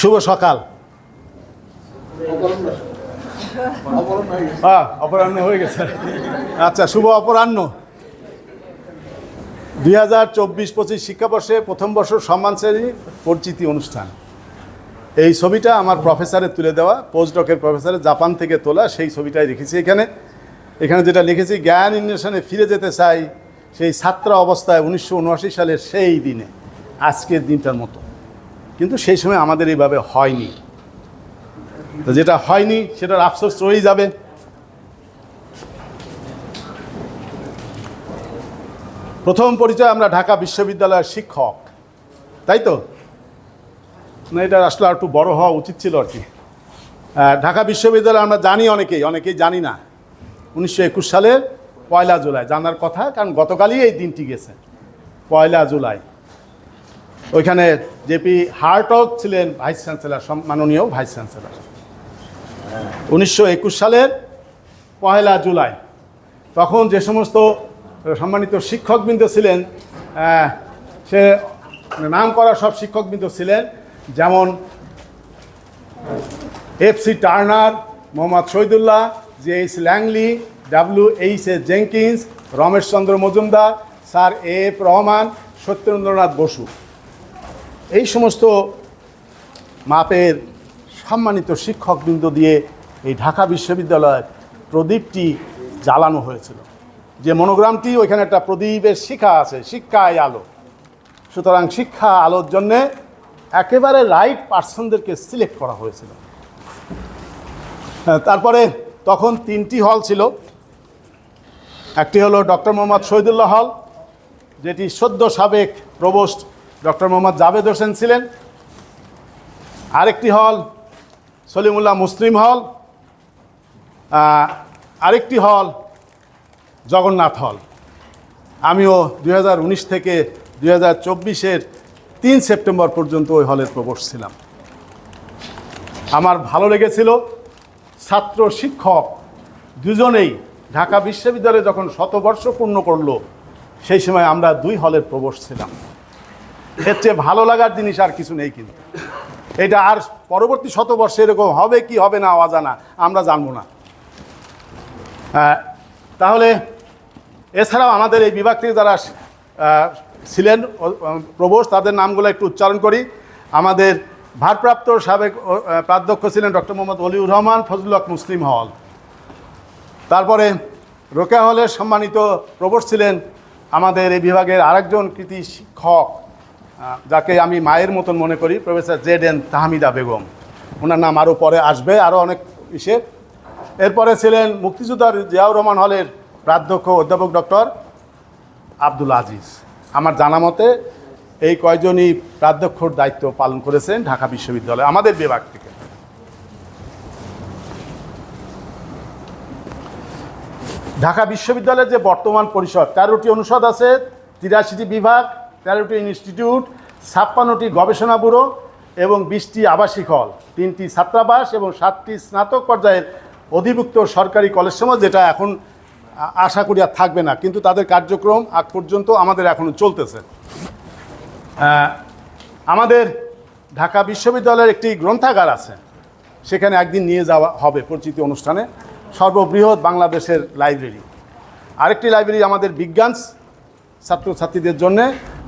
শুভ সকাল। অপরাহ্ন হয়ে গেছে। আচ্ছা শুভ অপরাহ্ন। দুই হাজার চব্বিশ, পঁচিশ শিক্ষাবর্ষে প্রথম বর্ষ সম্মান শ্রেণি পরিচিতি অনুষ্ঠান। এই ছবিটা আমার প্রফেসরের তুলে দেওয়া, পোস্টডকের প্রফেসরের জাপান থেকে তোলা, সেই ছবিটাই রেখেছি এখানে। এখানে যেটা লিখেছি, জ্ঞান ইন্ডাস্ট্রেশনে ফিরে যেতে চাই সেই ছাত্র অবস্থায় উনিশশো উনআশি সালের সেই দিনে, আজকের দিনটার মতো। কিন্তু সেই সময় আমাদের এইভাবে হয়নি। তো যেটা হয়নি, সেটার আফসোস রয়েই যাবে। প্রথম পরিচয় আমরা ঢাকা বিশ্ববিদ্যালয়ের শিক্ষক। তাই তো? না, এটা আসলে একটু বড় হওয়া উচিত ছিল আর কি। ঢাকা বিশ্ববিদ্যালয় আমরা জানি অনেকেই অনেকেই জানি না। উনিশশো একুশ সালের পয়লা জুলাই, জানার কথা, কারণ গতকালই এই দিনটি গেছে, পয়লা জুলাই। ওইখানে জেপি হার্টক ছিলেন ভাইস চ্যান্সেলার মাননীয় ভাইস চ্যান্সেলার। উনিশশো একুশ সালের পয়লা জুলাই। তখন যে সমস্ত সম্মানিত শিক্ষকবৃন্দ ছিলেন সে নাম করা সব শিক্ষকবৃন্দ ছিলেন, যেমন F C Turner, Mohammad Shahidullah, J H Langley, W H A Jenkins, Rameshchandra Majumdar, sir A F Rahman, Satyendranath Basu. এই সমস্ত মাপের সম্মানিত শিক্ষকবৃন্দ দিয়ে এই ঢাকা বিশ্ববিদ্যালয়ের প্রদীপটি জ্বালানো হয়েছিল। যে মনোগ্রামটি ওইখানে একটা প্রদীপের শিখা আছে শিক্ষায় আলো। সুতরাং শিক্ষা আলোর জন্যে একেবারে রাইট পার্সনদেরকে সিলেক্ট করা হয়েছিল। হ্যাঁ, তারপরে তখন তিনটি হল ছিল। একটি হলো ডক্টর মোহাম্মদ শহীদুল্লাহ হল যেটি সদ্য সাবেক প্রবোস্ট ডক্টর মোহাম্মদ জাভেদ হোসেন ছিলেন। আরেকটি হল সলিমুল্লাহ মুসলিম হল। আরেকটি হল জগন্নাথ হল। আমিও দু হাজার উনিশ থেকে দুই হাজার চব্বিশের তিন সেপ্টেম্বর পর্যন্ত ওই হলের প্রবেশ ছিলাম। আমার ভালো লেগেছিল ছাত্র শিক্ষক দুজনেই ঢাকা বিশ্ববিদ্যালয়ে যখন শতবর্ষ পূর্ণ করল, সেই সময় আমরা দুই হলের প্রবেশ ছিলাম। এর চেয়ে ভালো লাগার জিনিস আর কিছু নেই কিন্তু। এটা আর পরবর্তী শতবর্ষে এরকম হবে কি হবে না অজানা, আমরা জানব না। তাহলে এছাড়াও আমাদের এই বিভাগ থেকে যারা ছিলেন প্রবোস, তাদের নামগুলো একটু উচ্চারণ করি। আমাদের ভারপ্রাপ্ত সাবেক প্রাধ্যক্ষ ছিলেন ডক্টর মোহাম্মদ অলিউর রহমান, ফজলুল হক মুসলিম হল। তারপরে রোকেয়া হলের সম্মানিত প্রবোস ছিলেন আমাদের এই বিভাগের আরেকজন কৃতি শিক্ষক যাকে আমি মায়ের মতন মনে করি, professor Z N Tahmida Begum. ওনার নাম আরও পরে আসবে, আরও অনেক ইসে। এরপরে ছিলেন মুক্তিযোদ্ধার জিয়াউর রহমান হলের প্রাধ্যক্ষ অধ্যাপক ডক্টর আব্দুল আজিজ। আমার জানা মতে, এই কয়জনই প্রাধ্যক্ষর দায়িত্ব পালন করেছেন ঢাকা বিশ্ববিদ্যালয়, আমাদের বিভাগ থেকে। ঢাকা বিশ্ববিদ্যালয়ের যে বর্তমান পরিষদ তেরোটি অনুষদ আছে তিরাশিটি বিভাগ তেরোটি ইনস্টিটিউট, ছাপ্পান্নটি গবেষণা ব্যুরো এবং বিশটি আবাসিক হল, তিনটি ছাত্রাবাস এবং সাতটি স্নাতক পর্যায়ের অধিভুক্ত সরকারি কলেজ সমাজ যেটা এখন আশা করি আর থাকবে না, কিন্তু তাদের কার্যক্রম আগ পর্যন্ত আমাদের এখনও চলতেছে। আমাদের ঢাকা বিশ্ববিদ্যালয়ের একটি গ্রন্থাগার আছে, সেখানে একদিন নিয়ে যাওয়া হবে পরিচিতি অনুষ্ঠানে, সর্ববৃহৎ বাংলাদেশের লাইব্রেরি। আরেকটি লাইব্রেরি আমাদের বিজ্ঞান ছাত্রছাত্রীদের জন্য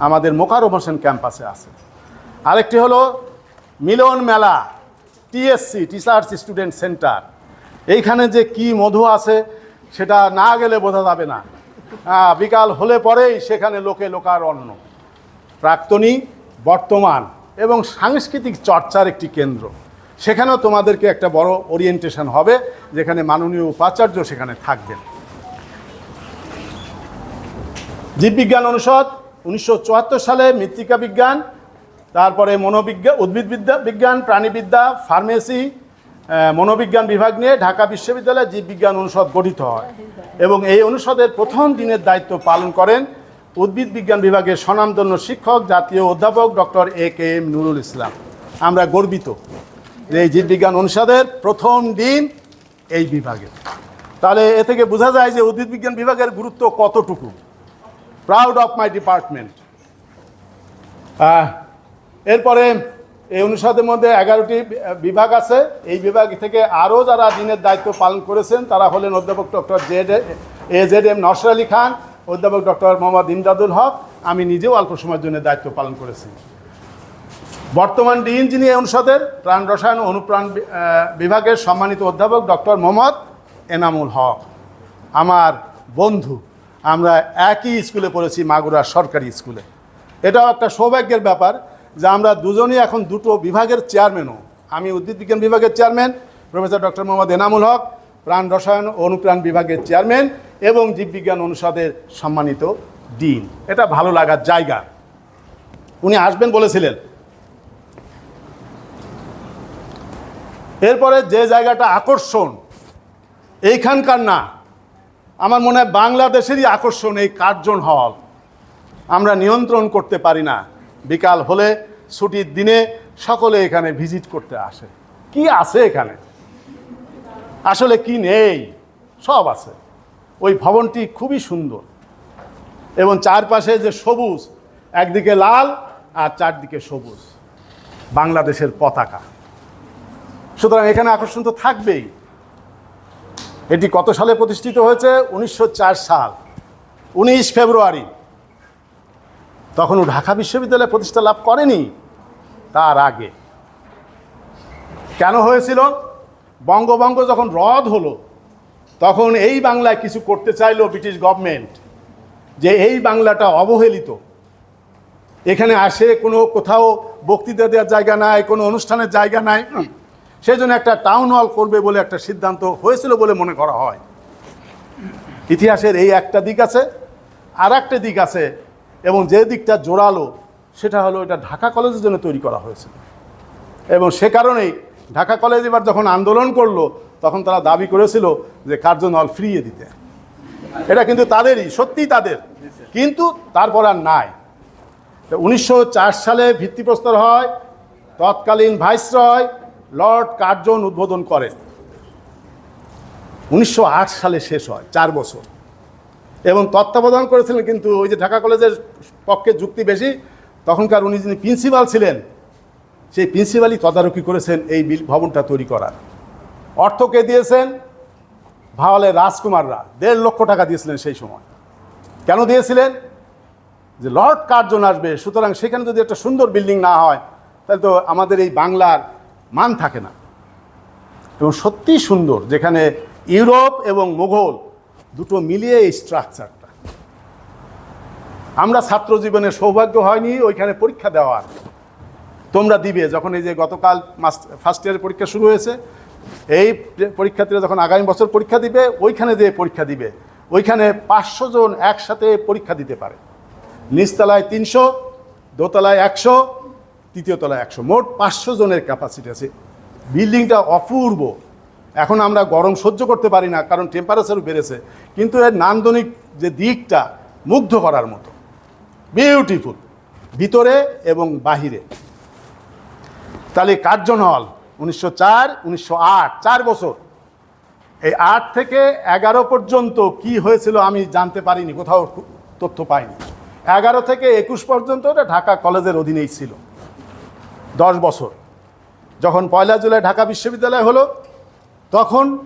আমাদের মোকারম হোসেন ক্যাম্পাসে আছে। আরেকটি হলো মিলন মেলা, টিএসসি, টিচার্স স্টুডেন্ট সেন্টার। এইখানে যে কি মধু আছে, সেটা না গেলে বোঝা যাবে না। বিকাল হলে পরেই সেখানে লোকে লোকার অন্ন প্রাক্তনী, বর্তমান এবং সাংস্কৃতিক চর্চার একটি কেন্দ্র। সেখানেও তোমাদেরকে একটা বড় ওরিয়েন্টেশন হবে, যেখানে মাননীয় উপাচার্য সেখানে থাকবেন। জীববিজ্ঞান অনুষদ উনিশশো চুয়াত্তর সালে মৃত্তিকা বিজ্ঞান, তারপরে মনোবিজ্ঞান উদ্ভিদবিদ্যা বিজ্ঞান, প্রাণীবিদ্যা, ফার্মেসি মনোবিজ্ঞান বিভাগ নিয়ে ঢাকা বিশ্ববিদ্যালয়ে জীববিজ্ঞান অনুষদ গঠিত হয় এবং এই অনুষদের প্রথম দিনের দায়িত্ব পালন করেন উদ্ভিদ বিজ্ঞান বিভাগের স্বনামধন্য শিক্ষক, জাতীয় অধ্যাপক doctor A K M Nurul Islam. আমরা গর্বিত যে এই জীববিজ্ঞান অনুষদের প্রথম দিন এই বিভাগে। তাহলে এ থেকে বোঝা যায় যে উদ্ভিদ বিজ্ঞান বিভাগের গুরুত্ব কতটুকু? প্রাউড অফ মাই ডিপার্টমেন্ট এরপরে এই অনুষদের মধ্যে এগারোটি বিভাগ আছে। এই বিভাগ থেকে আরও যারা দিনের দায়িত্ব পালন করেছেন, তারা হলেন অধ্যাপক doctor Z, A, Z M Nasr Ali Khan, অধ্যাপক ডক্টর মোহাম্মদ ইমদাদুল হক। আমি নিজেও অল্প সময়ের জন্য দায়িত্ব পালন করেছি। বর্তমান ডি ইঞ্জিনিয়ার অনুষদের প্রাণ রসায়ন ও অনুপ্রাণ বিভাগের সম্মানিত অধ্যাপক ডক্টর মোহাম্মদ এনামুল হক, আমার বন্ধু। আমরা একই স্কুলে পড়েছি মাগুরা সরকারি স্কুলে। এটাও একটা সৌভাগ্যের ব্যাপার যে আমরা দুজনই এখন দুটো বিভাগের চেয়ারম্যানও। আমি উদ্ভিদ বিজ্ঞান বিভাগের chairman, professor doctor Mohammad Enamul Haque, প্রাণ রসায়ন ও অনুপ্রাণ বিভাগের চেয়ারম্যান এবং জীববিজ্ঞান অনুষদের সম্মানিত ডিন। এটা ভালো লাগার জায়গা। উনি আসবেন বলেছিলেন। এরপরে যে জায়গাটা আকর্ষণ, এইখানকার না। আমার মনে হয় বাংলাদেশেরই আকর্ষণ এই কার্জন হল। আমরা নিয়ন্ত্রণ করতে পারি না। বিকাল হলে ছুটির দিনে সকলে এখানে ভিজিট করতে আসে। কি আছে এখানে? আসলে কি নেই? সব আছে। ওই ভবনটি খুবই সুন্দর। এবং চারপাশে যে সবুজ, একদিকে লাল আর চারদিকে সবুজ। বাংলাদেশের পতাকা। সুতরাং এখানে আকর্ষণ তো থাকবেই। এটি কত সালে প্রতিষ্ঠিত হয়েছে? উনিশশো চার সাল। উনিশ ফেব্রুয়ারি। তখনও ঢাকা বিশ্ববিদ্যালয় প্রতিষ্ঠা লাভ করেনি তার আগে। কেন হয়েছিল? বঙ্গভঙ্গ যখন রদ হলো, তখন এই বাংলায় কিছু করতে চাইলো ব্রিটিশ গভর্নমেন্ট, যে এই বাংলাটা অবহেলিত। এখানে আসে কোনো কোথাও বক্তৃতা দেওয়ার জায়গা নাই, কোনো অনুষ্ঠানের জায়গা নাই। সেই জন্য একটা টাউন হল করবে বলে একটা সিদ্ধান্ত হয়েছিল বলে মনে করা হয়। ইতিহাসের এই একটা দিক আছে আর একটা দিক আছে, এবং যে দিকটা জোরালো, সেটা হলো এটা ঢাকা কলেজের জন্য তৈরি করা হয়েছে। এবং সে কারণেই ঢাকা কলেজ এবার যখন আন্দোলন করল, তখন তারা দাবি করেছিল যে কার্জন হল ফ্রিয়ে দিতে। এটা কিন্তু তাদেরই, সত্যিই তাদের। কিন্তু তারপর আর নাই। উনিশশো চার সালে ভিত্তিপ্রস্তর হয়, তৎকালীন ভাইসরয় লর্ড কার্জন উদ্বোধন করেন। উনিশশো আট সালে শেষ হয়, চার বছর। এবং তত্ত্বাবধান করেছিলেন কিন্তু ওই যে ঢাকা কলেজের পক্ষে যুক্তি বেশি, তখনকার উনি যিনি প্রিন্সিপাল ছিলেন, সেই প্রিন্সিপালই তদারকি করেছেন এই বিল ভবনটা তৈরি করার। অর্থ কে দিয়েছেন? ভাওয়ালে রাজকুমাররা, দেড় লক্ষ টাকা দিয়েছিলেন সেই সময়। কেন দিয়েছিলেন? যে লর্ড কার্জন আসবে, সুতরাং সেখানে যদি একটা সুন্দর বিল্ডিং না হয়, তাহলে তো আমাদের এই বাংলার মান থাকে না। এবং সত্যিই সুন্দর, যেখানে ইউরোপ এবং মোঘল দুটো মিলিয়ে এই স্ট্রাকচারটা আমরা ছাত্র জীবনে সৌভাগ্য হয়নি, ওইখানে পরীক্ষা দেওয়ার তোমরা দিবে, যখন এই যে গতকাল ফার্স্ট ইয়ারের পরীক্ষা শুরু হয়েছে, এই পরীক্ষার্থীরা যখন আগামী বছর পরীক্ষা দিবে, ওইখানে যে পরীক্ষা দিবে। ওইখানে পাঁচশো জন একসাথে পরীক্ষা দিতে পারে। নিচতলায় তিনশো, দোতলায় একশো তৃতীয় তলায় একশো, মোট পাঁচশো জনের ক্যাপাসিটি আছে। বিল্ডিংটা অপূর্ব। এখন আমরা গরম সহ্য করতে পারি না, কারণ টেম্পারেচারও বেড়েছে। কিন্তু এর নান্দনিক যে দিকটা, মুগ্ধ করার মতো। বিউটিফুল ভিতরে এবং বাহিরে। তাহলে কার্জন হল উনিশশো চার, উনিশশো আট, চার বছর। এই আট থেকে এগারো পর্যন্ত কি হয়েছিল আমি জানতে পারিনি, কোথাও তথ্য পাইনি। এগারো থেকে একুশ পর্যন্ত এটা ঢাকা কলেজের অধীনেই ছিল। দশ বছর। যখন পয়লা জুলাই ঢাকা বিশ্ববিদ্যালয় হলো, তখন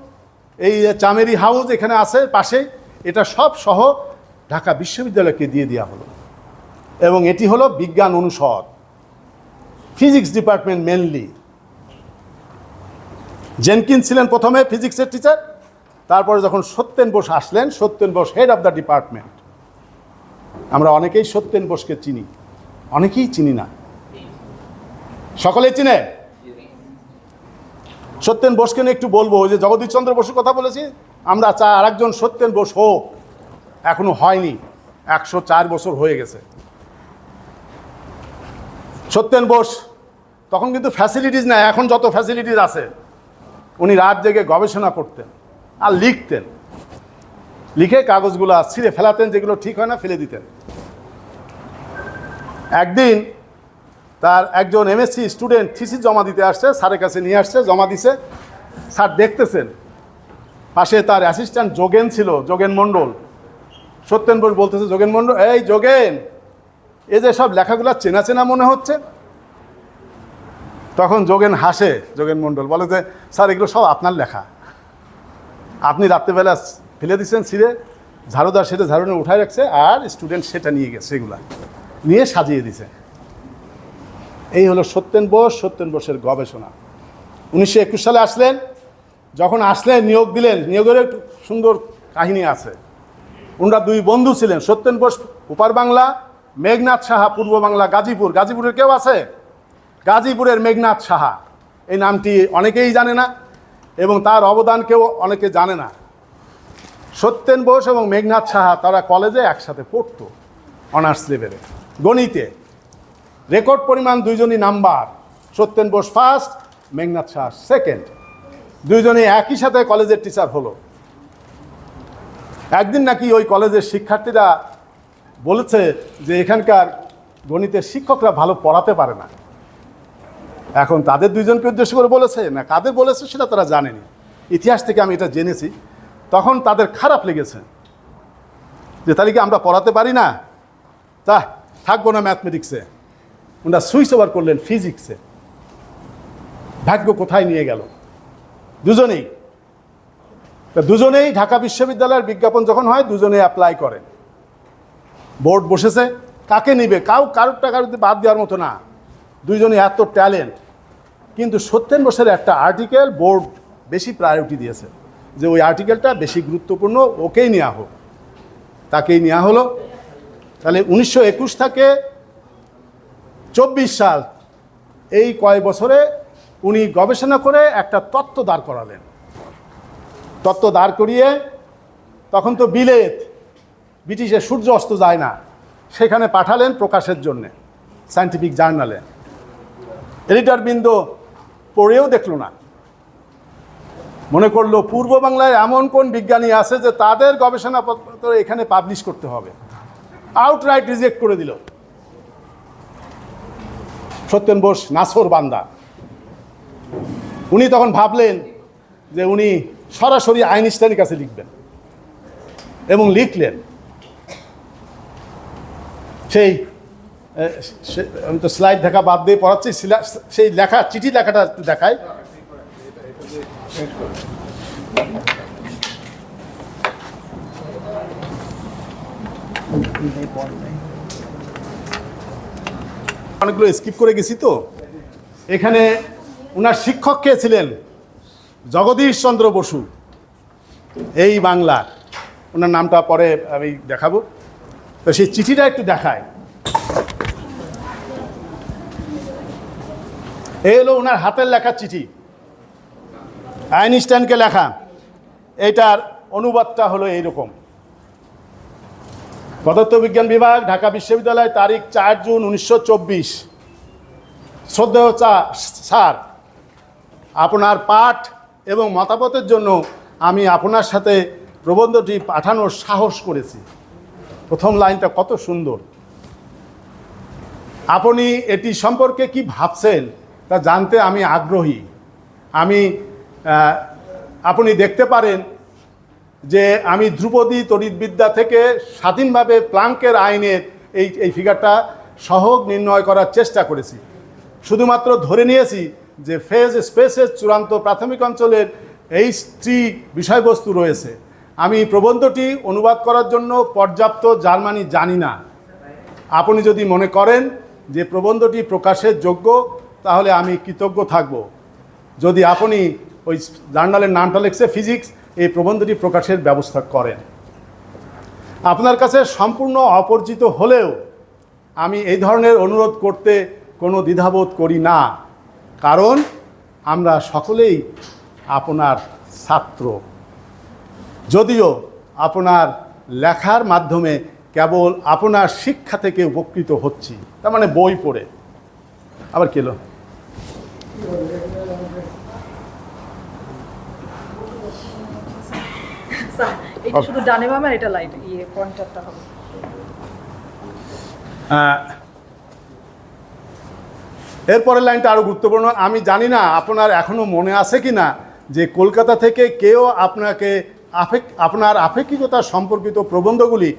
এই চামেরি হাউস এখানে আছে, পাশে, এটা সব সহ ঢাকা বিশ্ববিদ্যালয়কে দিয়ে দেওয়া হলো। এবং এটি হলো বিজ্ঞান অনুষদ। ফিজিক্স ডিপার্টমেন্ট মেনলি জেনকিন ছিলেন প্রথমে ফিজিক্সের টিচার, তারপরে যখন সত্যেন বোস আসলেন, Satyen Bose head of the department আমরা অনেকেই সত্যেন বোসকে চিনি। অনেকেই চিনি না। সকলেই চিনে? সত্যেন বোসকে নিয়ে একটু বলব যে জগদীশচন্দ্র বসুর কথা বলেছি, আমরা চা আরেকজন সত্যেন বোস হোক। এখনও হয়নি, একশো চার বছর হয়ে গেছে। সত্যেন বোস, তখন কিন্তু ফ্যাসিলিটিস নাই, এখন যত ফ্যাসিলিটিস আছে, উনি রাত জেগে গবেষণা করতেন আর লিখতেন। লিখে কাগজগুলো ছিঁড়ে ফেলাতেন, যেগুলো ঠিক হয় না, ফেলে দিতেন। একদিন তার একজন এমএসসি স্টুডেন্ট থিসিস জমা দিতে আসছে, স্যারের কাছে নিয়ে আসছে, জমা দিছে। স্যার দেখতেছেন, পাশে তার অ্যাসিস্ট্যান্ট যোগেন ছিল, যোগেন মণ্ডল। সত্যেন বোস বলতেছে, যোগেন মণ্ডল, এই যোগেন, এই যে সব লেখাগুলো চেনা চেনা মনে হচ্ছে? তখন যোগেন হাসে, যোগেন মণ্ডল, বলে যে, স্যার, এগুলো সব আপনার লেখা। আপনি রাত্রেবেলা ফেলে দিচ্ছেন ছিঁড়ে, ঝাড়ুদার সেটা ঝাড়ু উঠায় রাখছে, আর স্টুডেন্ট সেটা নিয়ে গেছে, সেগুলা। নিয়ে সাজিয়ে দিছে। এই হলো সত্যেন বোস, সত্যেন বোসের গবেষণা। উনিশশো একুশ সালে আসলেন, যখন আসলেন, নিয়োগ দিলেন নিয়োগের একটু সুন্দর কাহিনী আছে। ওনারা দুই বন্ধু ছিলেন, সত্যেন বোস উপার বাংলা, মেঘনাথ সাহা পূর্ব বাংলা, গাজীপুর। গাজীপুরের কেউ আছে? গাজীপুরের মেঘনাথ সাহা। এই নামটি অনেকেই জানে না এবং তার অবদান কেউ অনেকে জানে না। সত্যেন বোস এবং মেঘনাথ সাহা তারা কলেজে একসাথে পড়তো, অনার্স লেভেলে। গণিতে। রেকর্ড পরিমাণ দুইজনই number. Satyen Bose first Meghnath Saha second দুইজনে একই সাথে কলেজের টিচার হলো। একদিন নাকি ওই কলেজের শিক্ষার্থীরা বলেছে যে এখানকার গণিতের শিক্ষকরা ভালো পড়াতে পারে না। এখন তাদের দুইজনকে উদ্দেশ্য করে বলেছে, না কাদের বলেছে সেটা তারা জানেনি। ইতিহাস থেকে আমি এটা জেনেছি। তখন তাদের খারাপ লেগেছে। যে তাহলে কি আমরা পড়াতে পারি না? তা থাকব না ম্যাথমেটিক্সে ওনারা সুইচ ওভার করলেন ফিজিক্সে ভাগ্য কোথায় নিয়ে গেল? দুজনেই। দুজনেই ঢাকা বিশ্ববিদ্যালয়ের বিজ্ঞাপন যখন হয়, দুজনেই অ্যাপ্লাই করেন। বোর্ড বসেছে, কাকে নিবে? কাউ, কারোর টাকার বাদ দেওয়ার মতো না। দুইজনে এত ট্যালেন্ট কিন্তু সত্যেন বসের একটা আর্টিকেল বোর্ড বেশি প্রায়োরিটি দিয়েছে, যে ওই আর্টিকেলটা বেশি গুরুত্বপূর্ণ, ওকেই নেওয়া হোক। তাকেই নেওয়া হলো। তাহলে উনিশশো একুশ থেকে চব্বিশ সাল, এই কয় বছরে উনি গবেষণা করে একটা তত্ত্ব দাঁড় করালেন। তত্ত্ব দাঁড় করিয়ে তখন তো বিলেত, ব্রিটিশের সূর্য অস্ত যায় না, সেখানে পাঠালেন প্রকাশের জন্যে সায়েন্টিফিক জার্নালে এডিটর বৃন্দ পড়েও দেখল না। মনে করল, পূর্ব বাংলায় এমন কোন বিজ্ঞানী আছে যে তাদের গবেষণাপত্র এখানে পাবলিশ করতে হবে। আউটরাইট রিজেক্ট করে দিল। সত্যেন বোস নাসর বান্দা। উনি তখন ভাবলেন যে উনি সরাসরি আইনস্টাইনের কাছে লিখবেন এবং লিখলেন। সেই আমি তো স্লাইড দেখা বাদ দিয়ে পড়াচ্ছি সেই লেখা, চিঠি লেখাটা দেখায় অনেকগুলো স্কিপ করে গেছি তো। এখানে ওনার শিক্ষক কে ছিলেন? জগদীশ চন্দ্র বসু। এই বাংলা ওনার নামটা পরে আমি দেখাবো। তো সেই চিঠিটা একটু দেখায় এই হলো ওনার হাতের লেখা চিঠি। আইনস্টাইনকে লেখা। এইটার অনুবাদটা হলো এইরকম। পদার্থবিজ্ঞান বিভাগ, ঢাকা বিশ্ববিদ্যালয়, তারিখ চার জুন উনিশশো চব্বিশ। শ্রদ্ধেয় স্যার, আপনার পাঠ এবং মতামতের জন্য আমি আপনার সাথে প্রবন্ধটি পাঠানোর সাহস করেছি। প্রথম লাইনটা কত সুন্দর। আপনি এটি সম্পর্কে কি ভাবছেন তা জানতে আমি আগ্রহী। আমি আপনি দেখতে পারেন যে আমি ধ্রুপদী তড়িৎবিদ্যা থেকে স্বাধীনভাবে প্লাঙ্কের আইনের এই এই ফিগারটা সহগ নির্ণয় করার চেষ্টা করেছি। শুধুমাত্র ধরে নিয়েছি যে ফেজ স্পেসের চূড়ান্ত প্রাথমিক অঞ্চলের এই স্ত্রী বিষয়বস্তু রয়েছে। আমি প্রবন্ধটি অনুবাদ করার জন্য পর্যাপ্ত জার্মানি জানি না। আপনি যদি মনে করেন যে প্রবন্ধটি প্রকাশের যোগ্য, তাহলে আমি কৃতজ্ঞ থাকব। যদি আপনি ওই জার্নালের নামটা লিখছে ফিজিক্স এই প্রবন্ধটি প্রকাশের ব্যবস্থা করেন। আপনার কাছে সম্পূর্ণ অপরিচিত হলেও আমি এই ধরনের অনুরোধ করতে কোনো দ্বিধাবোধ করি না। কারণ আমরা সকলেই আপনার ছাত্র। যদিও আপনার লেখার মাধ্যমে কেবল আপনার শিক্ষা থেকে উপকৃত হচ্ছি, তার মানে বই পড়ে। আবার কেলো স্যার, এটা শুধু ডানে বামে এটা লাইট ইয়ে পয়েন্টারটা হবে। এরপরের লাইনটা আরও গুরুত্বপূর্ণ। আমি জানি না আপনার এখনও মনে আছে কি না যে কলকাতা থেকে কেউ আপনাকে আপনার আপেক্ষিকতা সম্পর্কিত প্রবন্ধগুলি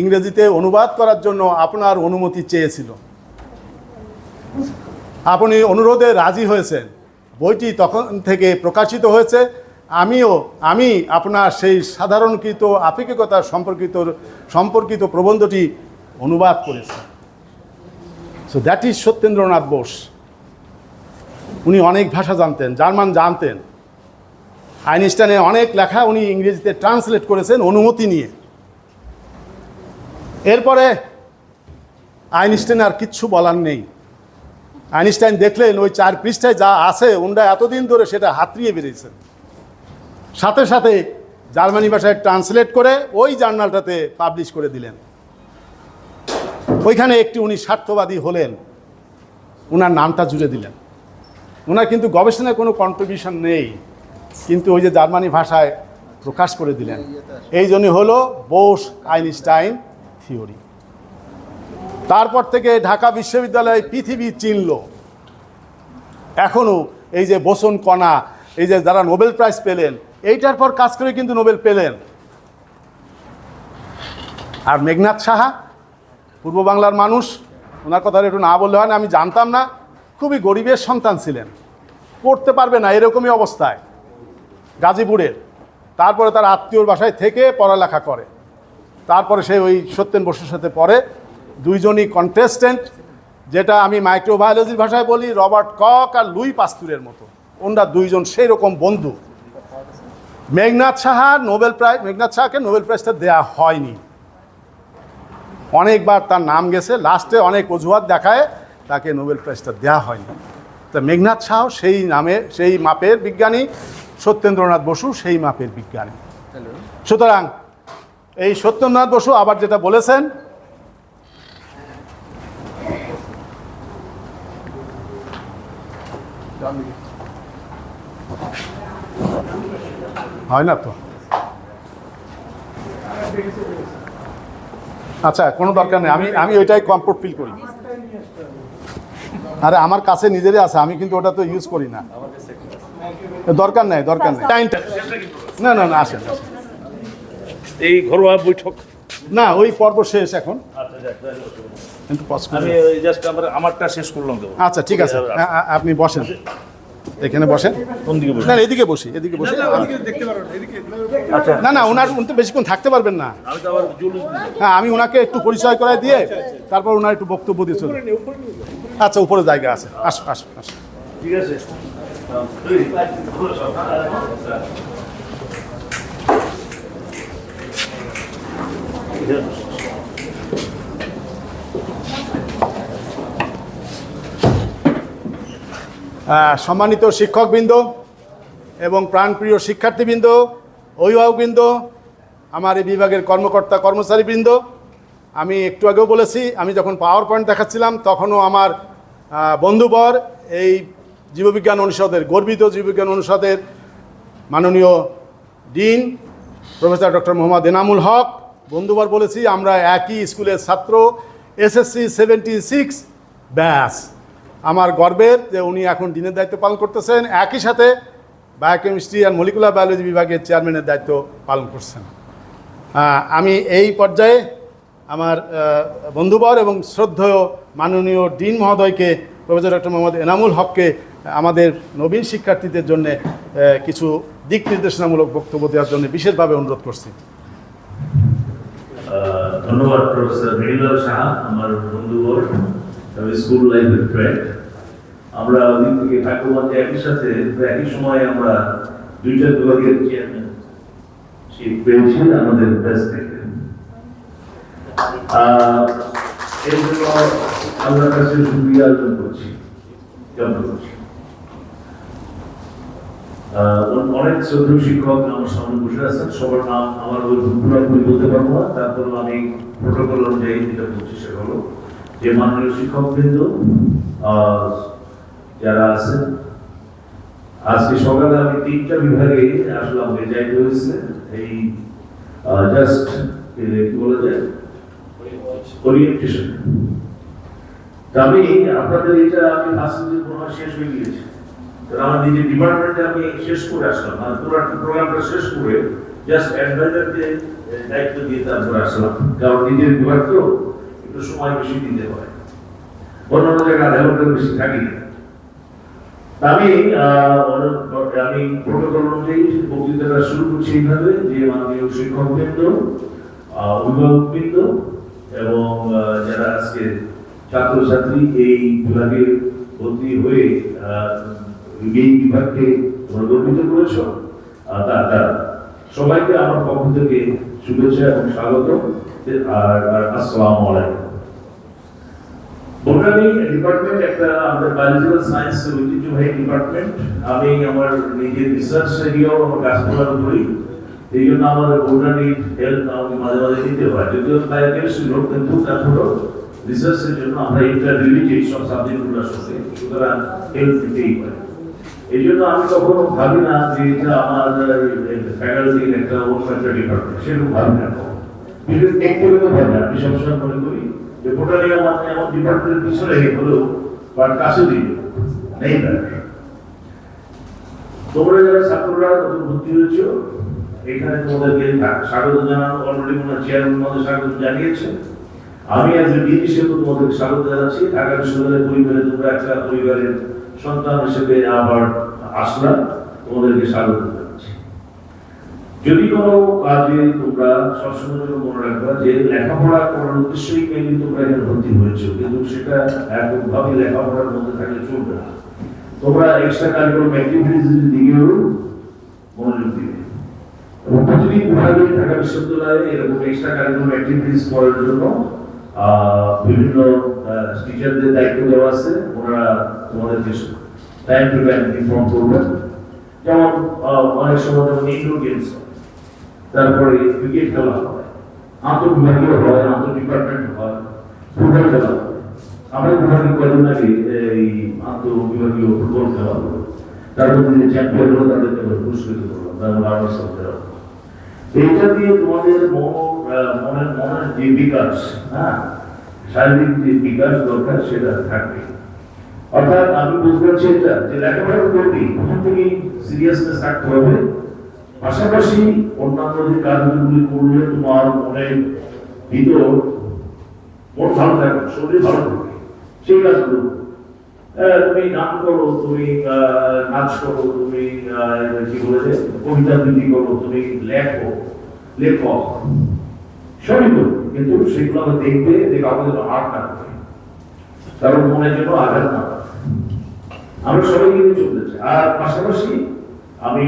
ইংরেজিতে অনুবাদ করার জন্য আপনার অনুমতি চেয়েছিল। আপনি অনুরোধে রাজি হয়েছেন। বইটি তখন থেকে প্রকাশিত হয়েছে। আমিও, আমি আপনার সেই সাধারণকৃত আপেক্ষিকতা সম্পর্কিত সম্পর্কিত প্রবন্ধটি অনুবাদ করেছি। So that is Satyendranath Bose. উনি অনেক ভাষা জানতেন, জার্মান জানতেন। আইনস্টাইনের অনেক লেখা উনি ইংরেজিতে ট্রান্সলেট করেছেন অনুমতি নিয়ে। এরপরে আইনস্টাইন আর কিচ্ছু বলার নেই। আইনস্টাইন দেখলেন ওই চার পৃষ্ঠায় যা আছে ওনরা এতদিন ধরে সেটা হাতড়িয়ে বেরিয়েছেন সাথে সাথে জার্মানি ভাষায় ট্রান্সলেট করে ওই জার্নালটাতে পাবলিশ করে দিলেন। ওইখানে একটি উনি স্বার্থবাদী হলেন। ওনার নামটা জুড়ে দিলেন। ওনার কিন্তু গবেষণায় কোনো কন্ট্রিবিউশন নেই। কিন্তু ওই যে জার্মানি ভাষায় প্রকাশ করে দিলেন। এই জন্য হলো বোস আইনস্টাইন থিওরি। তারপর থেকে ঢাকা বিশ্ববিদ্যালয় পৃথিবী চিনল। এখনও এই যে বোসন কণা, এই যে যারা নোবেল প্রাইজ পেলেন এইটার পর কাজ করে কিন্তু নোবেল পেলেন। আর মেঘনাথ সাহা, পূর্ব বাংলার মানুষ, ওনার কথা একটু না বললে হয় না, আমি জানতাম না, খুবই গরিবের সন্তান ছিলেন। পড়তে পারবে না, এরকমই অবস্থায়, গাজীপুরের। তারপরে তার আত্মীয়র বাসায় থেকে পড়ালেখা করে। তারপরে সে ওই সত্যেন বসুর সাথে পড়ে। দুইজনই কন্টেস্টেন্ট যেটা আমি মাইক্রোবায়োলজির ভাষায় বলি, রবার্ট কক আর লুই পাস্তুরের মতো। ওনরা দুইজন সেই রকম বন্ধু। মেঘনাথ সাহা নোবেল প্রাইজ মেঘনাথ সাহাকে নোবেল প্রাইজটা দেয়া হয়নি। অনেকবার তার নাম গেছে, লাস্টে অনেক অজুহাত দেখায় তাকে নোবেল প্রাইজটা দেওয়া হয়নি। তা মেঘনাথ শাহ সেই নামে, সেই মাপের বিজ্ঞানী, সত্যেন্দ্রনাথ বসু সেই মাপের বিজ্ঞানী। সুতরাং এই সত্যেন্দ্রনাথ বসু আবার যেটা বলেছেন হয় না তো? আচ্ছা কোনো দরকার নেই। আমি আমি ওইটাই কমফোর্ট ফিল করি। আরে আমার কাছে নিজেরই আছে আমি কিন্তু ওটা তো ইউজ করি না। দরকার নেই দরকার নেই। টাইমটা না না না আসেন আসেন। এই ঘরোয়া বৈঠক। না ওই পর্ব শেষ এখন। আচ্ছা কিন্তু আমি জাস্ট আমার আমারটা শেষ করলাম দেবো আচ্ছা ঠিক আছে। আপনি বসেন। এখানে বসেন। কোন দিকে বসে না এদিকে বসি এদিকে বসি। আচ্ছা। না না ওনার উনি তো বেশিক্ষণ থাকতে পারবেন না। আমি তো আবার জুলুস হ্যাঁ আমি ওনাকে একটু পরিচয় করে দিয়ে তারপর ওনার একটু বক্তব্য দিয়ে চলুন আচ্ছা উপরে জায়গা আছে। আসো আসো আসো। ঠিক আছে। তৈরি? সম্মানিত শিক্ষকবৃন্দ এবং প্রাণপ্রিয় শিক্ষার্থীবৃন্দ, অভিভাবকবৃন্দ, আমার এই বিভাগের কর্মকর্তা কর্মচারীবৃন্দ, আমি একটু আগেও বলেছি, আমি যখন পাওয়ার পয়েন্ট দেখাচ্ছিলাম, তখনও আমার বন্ধুবর এই জীববিজ্ঞান অনুষদের, গর্বিত জীববিজ্ঞান অনুষদের মাননীয় dean, professor doctor Mohammad Enamul Haque, বন্ধুবার বলেছি, আমরা একই স্কুলের ছাত্র, এসএসসি সেভেন্টি সিক্স, ব্যাস। আমার গর্বের যে উনি এখন ডিনের দায়িত্ব পালন করতেছেন, একই সাথে বায়োকেমিস্ট্রি আর মলিকুলার বায়োলজি বিভাগের চেয়ারম্যানের দায়িত্ব পালন করছেন। আমি এই পর্যায়ে আমার বন্ধুবর এবং শ্রদ্ধেয় মাননীয় ডিন মহোদয়কে, প্রফেসর ডক্টর মোহাম্মদ এনামুল হককে, আমাদের নবীন শিক্ষার্থীদের জন্য কিছু দিক নির্দেশনামূলক বক্তব্য দেওয়ার জন্য বিশেষভাবে অনুরোধ করছি। ধন্যবাদ প্রফেসর মৃণাল সাহা, আমার বন্ধুবর। স্কুল লাইফের আমরা থেকে একই সাথে, একই সময় আমরা দুইটা বিভাগের চেয়ারম্যান আমাদের দেশ থেকে এই জন্য কাছে সুক্রিয়া অর্জন করছি অনেক শ্রদ্ধেয় শিক্ষক আমার সামনে বসে আছেন, সবার নাম আমার বলতে পারব না তারপর আমি প্রোটোকল অনুযায়ী যেটা বলছি সেটা হলো। যে মাননীয় শিক্ষকবৃন্দ যারা আছেন, আজকে সকালে আমি তিনটা বিভাগে আসলাম, রেজাল্ট হয়েছে। এই জাস্ট কি বলা যায়? ওরিয়েন্টেশন আমি, আপনাদের এটা আমি শেষ হয়ে গিয়েছে। আমার নিজের ডিপার্টমেন্টে আমি শেষ করে আসলাম। মানে পুরো প্রোগ্রামটা শেষ করে জাস্ট অ্যাডভাইজারকে দায়িত্ব দিয়ে তারপরে আসলাম। কারণ নিজের বিভাগ তো একটু সময় বেশি দিতে হয় অন্য অন্য জায়গায় আধা বেশি থাকি আমি আমি প্রোটোকল অনুযায়ী বক্তৃতাটা শুরু করছি এইভাবে যে মাননীয় শিক্ষকবৃন্দ অভিভাবকবৃন্দ এবং যারা আজকে ছাত্রছাত্রী এই বিভাগে ভর্তি হয়ে এই বিভাগকে গর্বিত করেছ তারা সবাইকে আমার পক্ষ থেকে শুভেচ্ছা এবং স্বাগত। আর আসসালামু আলাইকুম। বোটানি ডিপার্টমেন্ট একটা আমাদের বায়োলজিক্যাল সায়েন্স ঐতিহ্যবাহী ডিপার্টমেন্ট আমি আমার নিজের রিসার্চ এরিয়াও আমার গাছপালার উপরই। এই জন্য আমাদের বোটানি হেল্প আমাকে মাঝে মাঝে নিতে হয়। যদিও বায়োকেমিস্ট্রি লোক কিন্তু তারপরেও রিসার্চের জন্য আমরা ইন্টার রিলিজিয়াস সব সাবজেক্টগুলোর সাথে। সুতরাং হেল্প নিতেই পারি এই জন্য আমি কখনো ভাবি না যে এটা আমার ফ্যাকাল্টির একটা অন্য একটা ডিপার্টমেন্ট সেরকম ভাবি না। বিশেষ একটু ভাবি না, আমি সবসময় মনে করি ডিপার্টমেন্টের পিছনে হলেও বাট কাছে নেই তোমরা যারা ছাত্ররা ভর্তি হয়েছ, এখানে তোমাদেরকে স্বাগত জানানো অলরেডি মনে চেয়ারম্যান মধ্যে স্বাগত জানিয়েছে। আমি আজ ডিন হিসেবে তোমাদের স্বাগত জানাচ্ছি। ঢাকা বিশ্ববিদ্যালয়ের পরিবারে তোমরা একটা পরিবারের সন্তান হিসেবে আবার আসলা তোমাদেরকে স্বাগত যদি কোনো কাজে তোমরা সবসময় মনে রাখবা যে লেখাপড়া করার উদ্দেশ্যই মেনলি তোমরা এখানে ভর্তি হয়েছো, কিন্তু সেটা একভাবে লেখাপড়ার মধ্যে থাকলে চলবে না। তোমরা এক্সট্রা কারিকুলাম অ্যাক্টিভিটিস দিকেও মনোযোগ দিবে এবং প্রতিটি বিভাগে ঢাকা বিশ্ববিদ্যালয়ে এরকম এক্সট্রা কারিকুলাম অ্যাক্টিভিটিস করার জন্য বিভিন্ন টিচারদের দায়িত্ব দেওয়া আছে, ওনারা তোমাদেরকে টাইম টু টাইম ইনফর্ম করবেন। যেমন অনেক সময় যেমন ইনডোর গেমস তারপরে ক্রিকেট খেলা হয়। আন্তর্বিভাগীয় হয় আন্তর ডিপার্টমেন্ট হয় ফুটবল খেলা আমাদের বিভাগে কয়েকদিন আগে, এই আন্তর্বিভাগীয় ফুটবল খেলা হলো। তার মধ্যে যে চ্যাম্পিয়ন হলো, তাদেরকে আমরা পুরস্কৃত করলাম। তার মধ্যে আমার সাথে এইটা দিয়ে তোমাদের মন মনের মনের যে বিকাশ হ্যাঁ শারীরিক যে বিকাশ দরকার, সেটা থাকবে। অর্থাৎ আমি বুঝতে পারছি এটা, যে লেখাপড়া করবি প্রথম থেকেই সিরিয়াসনেস থাকতে হবে। পাশাপাশি অন্যান্য যে কাজগুলি করলে তোমার মনের ভিতর মন ভালো থাকবে শরীর ভালো থাকবে সেই কাজগুলো তুমি গান করো তুমি নাচ করো তুমি কি বলে যে, কবিতা আবৃত্তি করো তুমি লেখো লেখক সবই করো কিন্তু সেগুলো আমরা দেখবে যে কাউকে যেন আট না করে। কারণ মনের জন্য আঘাত না। আমরা সবাইকে নিয়ে চলতে চাই। আর পাশাপাশি আমি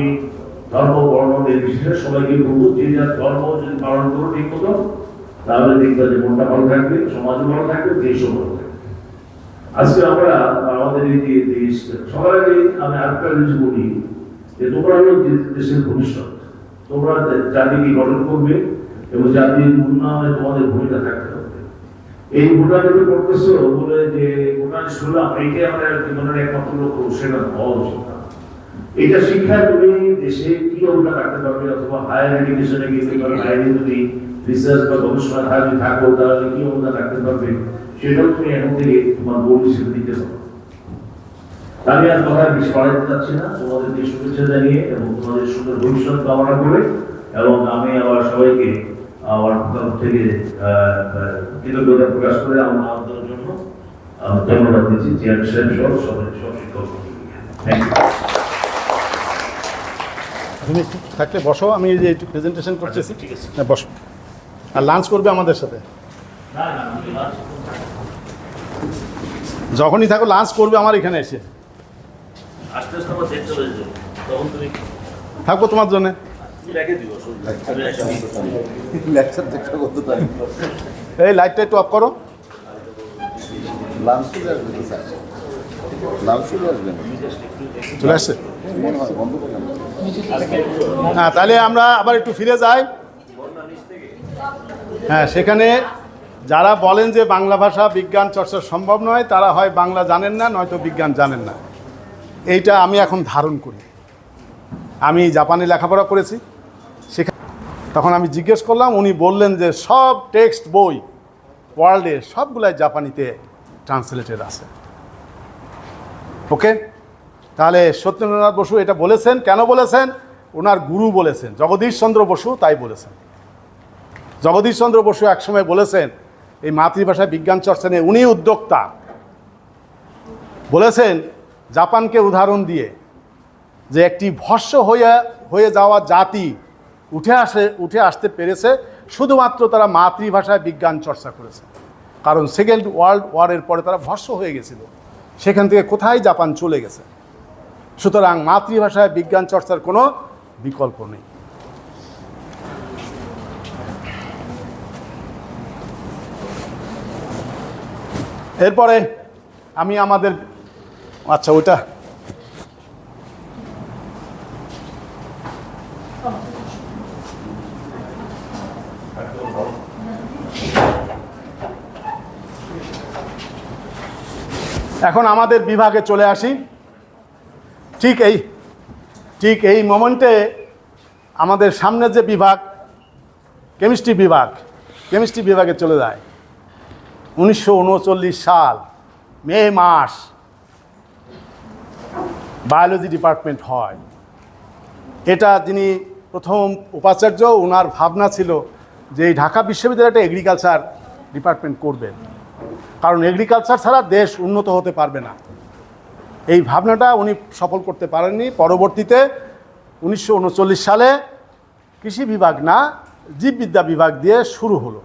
ধর্ম বর্ণ নির্বিশেষে সবাইকে বলব, যে যার ধর্ম যদি পালন করো ঠিক মতো, তাহলে দেখবে যে মনটা ভালো থাকবে, সমাজও ভালো থাকবে, দেশও ভালো থাকবে আজকে আমরা, আমাদের এই দেশ, সবার আগে আমি আরেকটা জিনিস বলি, যে তোমরা হলো দেশের ভবিষ্যৎ, তোমরা জাতিকে গঠন করবে এবং জাতির উন্নয়নে তোমাদের ভূমিকা থাকতে হবে এই ভুটানে যে করতেছো বলে যে ভুটানে শুনলাম, এইটাই আমাদের জীবনের একমাত্র লক্ষ্য, সেটা হওয়া উচিত। এটা শিক্ষা তুমি দেশে কি অবদান রাখতে পারবে অথবা হায়ার এডুকেশনে গিয়ে তুমি বাইরে যদি রিসার্চ বা গবেষণা থাকবে থাকো, তাহলে কি অবদান রাখতে পারবে? সেটাও তুমি এখন থেকে তোমার গোল হিসেবে দিতে পারো। আমি আর কথা বেশি বাড়াতে চাচ্ছি না। তোমাদেরকে শুভেচ্ছা জানিয়ে এবং তোমাদের সুন্দর ভবিষ্যৎ কামনা করে এবং আমি আবার সবাইকে আমার তরফ থেকে কৃতজ্ঞতা প্রকাশ করে আমার আহ্বানের জন্য ধন্যবাদ দিচ্ছি। চেয়ার সাহেব সহ সব শিক্ষক থ্যাংক ইউ তুমি একটু থাকলে বসো আমি এই যে একটু প্রেজেন্টেশন করতেছি। ঠিক আছে। হ্যাঁ বসো। আর লাঞ্চ করবে আমাদের সাথে? যখনই থাকো লাঞ্চ করবে আমার এখানে এসে। থাকব তোমার জন্য। এই লাইটটা একটু অফ করো। লাঞ্চ চলে আসবে আসছে। হ্যাঁ তাহলে আমরা আবার একটু ফিরে যাই। হ্যাঁ সেখানে যারা বলেন যে বাংলা ভাষা বিজ্ঞান চর্চা সম্ভব নয় তারা হয় বাংলা জানেন না নয়তো বিজ্ঞান জানেন না। এইটা আমি এখন ধারণ করি। আমি জাপানে লেখাপড়া করেছি। সেখানে তখন আমি জিজ্ঞেস করলাম উনি বললেন যে সব টেক্সট বই ওয়ার্ল্ডে সবগুলাই জাপানিতে ট্রান্সলেটেড আছে। ওকে? তাহলে সত্যেন্দ্রনাথ বসু এটা বলেছেন, কেন বলেছেন? ওনার গুরু বলেছেন জগদীশ চন্দ্র বসু তাই বলেছেন। জগদীশ চন্দ্র বসু একসময় বলেছেন, এই মাতৃভাষায় বিজ্ঞান চর্চা নিয়ে উনি উদ্যোক্তা। বলেছেন, জাপানকে উদাহরণ দিয়ে যে একটি ভস্য হয়ে হয়ে যাওয়া জাতি উঠে আসে, উঠে আসতে পেরেছে, শুধুমাত্র তারা মাতৃভাষায় বিজ্ঞান চর্চা করেছে। কারণ সেকেন্ড ওয়ার্ল্ড ওয়ারের পরে তারা ভস্য হয়ে গেছিল। সেখান থেকে কোথায় জাপান চলে গেছে? সুতরাং মাতৃভাষায় বিজ্ঞান চর্চার কোনো বিকল্প নেই। এরপরে আমি আমাদের আচ্ছা ওটা এখন আমাদের বিভাগে চলে আসি। ঠিক এই ঠিক এই মোমেন্টে আমাদের সামনে যে বিভাগ কেমিস্ট্রি বিভাগ কেমিস্ট্রি বিভাগে চলে যায়। উনিশশো উনচল্লিশ সাল, মে মাস বায়োলজি ডিপার্টমেন্ট হয়। এটা যিনি প্রথম উপাচার্য ওনার ভাবনা ছিল যে ঢাকা বিশ্ববিদ্যালয় একটা এগ্রিকালচার ডিপার্টমেন্ট করবেন। কারণ এগ্রিকালচার ছাড়া দেশ উন্নত হতে পারবে না। এই ভাবনাটা উনি সফল করতে পারেননি। পরবর্তীতে উনিশশো উনচল্লিশ সালে কৃষি বিভাগ না জীববিদ্যা বিভাগ দিয়ে শুরু হলো।